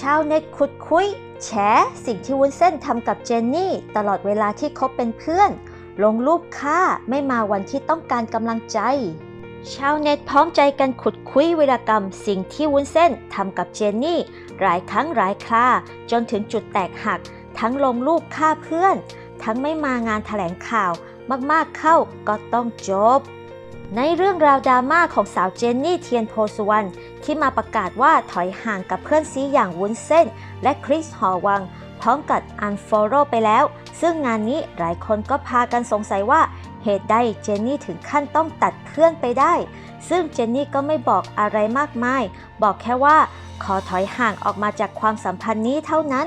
ชาวเน็ตขุดคุยแฉสิ่งที่วุ้นเส้นทำกับเจนนี่ ตลอดเวลาที่คบเป็นเพื่อน ลงรูปค่าไม่มาวันที่ต้องการกำลังใจ ชาวเน็ตพร้อมใจกันขุดคุยวิรกรรม สิ่งที่วุ้นเส้นทำกับเจนนี่ หลายครั้งหลายคราจนถึงจุดแตกหัก ทั้งลงรูปฆ่าเพื่อน ทั้งไม่มางานแถลงข่าว มากๆเข้าก็ต้องจบในเรื่องราวดราม่าของสาวเจนนี่เทียนโพสุวรรณ ที่มาประกาศว่าถอยห่างกับเพื่อนซีอย่างวุ้นเส้น และคริสหอวัง พร้อมกับ unfollow ไปแล้ว ซึ่งงานนี้หลายคนก็พากันสงสัยว่าเหตุใดเจนนี่ถึงขั้นต้องตัดเพื่อนไปได้ ซึ่งเจนนี่ก็ไม่บอกอะไรมากมาย บอกแค่ว่า ขอถอยห่างออกมาจากความสัมพันธ์นี้เท่านั้น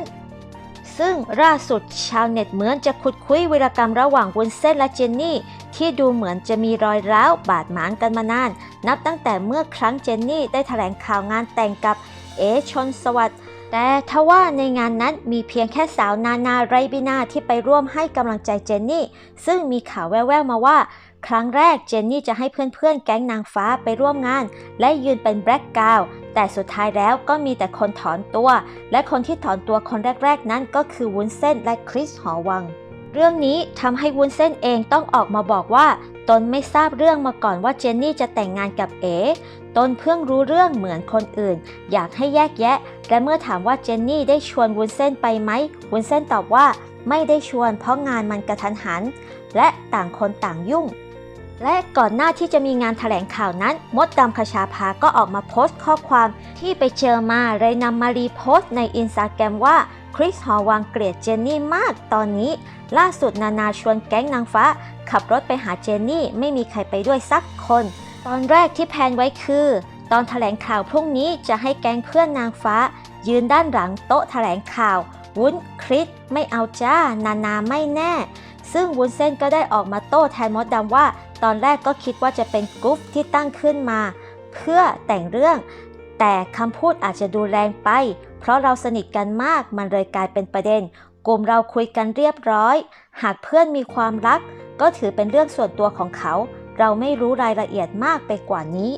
ซึ่งล่าสุดชาวเน็ตเหมือนจะขุดคุยวิรกรรมระหว่างวุ้นเส้นและเจนนี่ ที่ดูเหมือนจะมีรอยร้าวบาดหมางกันมานาน นับตั้งแต่เมื่อครั้งเจนนี่ได้แถลงข่าวงานแต่งกับเอชนสวัสด์แต่ทว่าในงานนั้นมีเพียงแค่สาวนานาไรบินาที่ไปร่วมให้กำลังใจเจนนี่ ซึ่งมีข่าวแว่วๆมาว่า ครั้งแรกเจนนี่จะให้เพื่อนๆ แก๊งนางฟ้าไปร่วมงาน และยืนเป็นแบล็กกาวแต่สุดท้ายแล้วก็มีแต่คนถอนตัว และคนที่ถอนตัวคนแรก ๆ นั้นก็คือวุ้นเส้นและคริสหอวัง เรื่องนี้ทำให้วุ้นเส้นเองต้องออกมาบอกว่า ตนไม่ทราบเรื่องมาก่อนว่าเจนนี่จะแต่งงานกับเอ๋ตนเพิ่งรู้เรื่องเหมือนคนอื่น อยากให้แยกแยะ และเมื่อถามว่าเจนนี่ได้ชวนวุ้นเส้นไปไหมวุ้นเส้นตอบว่าไม่ได้ชวนเพราะงานมันกระทันหัน และต่างคนต่างยุ่ง และก่อนหน้าที่จะมีงานถแถลงข่าวนั้น มดดำคชาภาก็ออกมาโพสต์ข้อความที่ไปเจอมาเลยนำมารีโพสต์ในอินสตาแกรมว่า คริสหอวังเกลียดเจนนี่มากตอนนี้ ล่าสุดนานาชวนแก๊งนางฟ้า ขับรถไปหาเจนนี่ไม่มีใครไปด้วยสักคน ตอนแรกที่แพลนไว้คือ ตอนถแถลงข่าวพรุ่งนี้จะให้แก๊งเพื่อนนางฟ้า ยืนด้านหลังโต๊ะแถลงข่าว วุ้นคริสไม่เอาจ้า นานาไม่แน่ ซึ่งวุ้นเส้นก็ได้ออกมาโต้แทนมดดำว่า ตอนแรกก็คิดว่าจะเป็นกรุ๊ปที่ตั้งขึ้นมา เพื่อแต่งเรื่อง แต่คำพูดอาจจะดูแรงไป เพราะเราสนิทกันมากมันเลยกลายเป็นประเด็น กลุ่มเราคุยกันเรียบร้อย หากเพื่อนมีความรัก ก็ถือเป็นเรื่องส่วนตัวของเขา เราไม่รู้รายละเอียดมากไปกว่านี้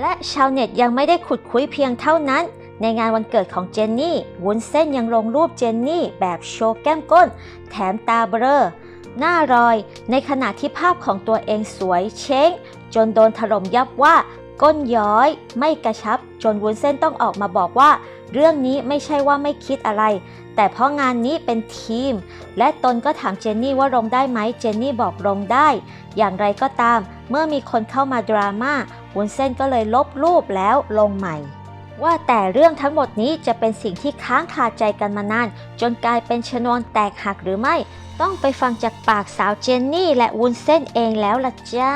และชาวเน็ตยังไม่ได้ขุดคุยเพียงเท่านั้น ในงานวันเกิดของเจนนี่วุ้นเส้นยังลงรูปเจนนี่แบบโชว์แก้มก้น แถมตาเบลอหน้ารอย ในขณะที่ภาพของตัวเองสวยเช้ง จนโดนถล่มยับว่า ก้นย้อย ไม่กระชับ จนวุ้นเส้นต้องออกมาบอกว่า เรื่องนี้ไม่ใช่ว่าไม่คิดอะไร แต่เพราะงานนี้เป็นทีม และตนก็ถามเจนนี่ว่าลงได้ไหมเจนนี่บอกลงได้ อย่างไรก็ตาม เมื่อมีคนเข้ามาดราม่าวุ้นเส้นก็เลยลบรูปแล้วลงใหม่ว่าแต่เรื่องทั้งหมดนี้จะเป็นสิ่งที่ค้างคาใจกันมานาน จนกลายเป็นชนวนแตกหักหรือไม่ ต้องไปฟังจากปากสาวเจนนี่และวุ้นเส้นเองแล้วล่ะจ้า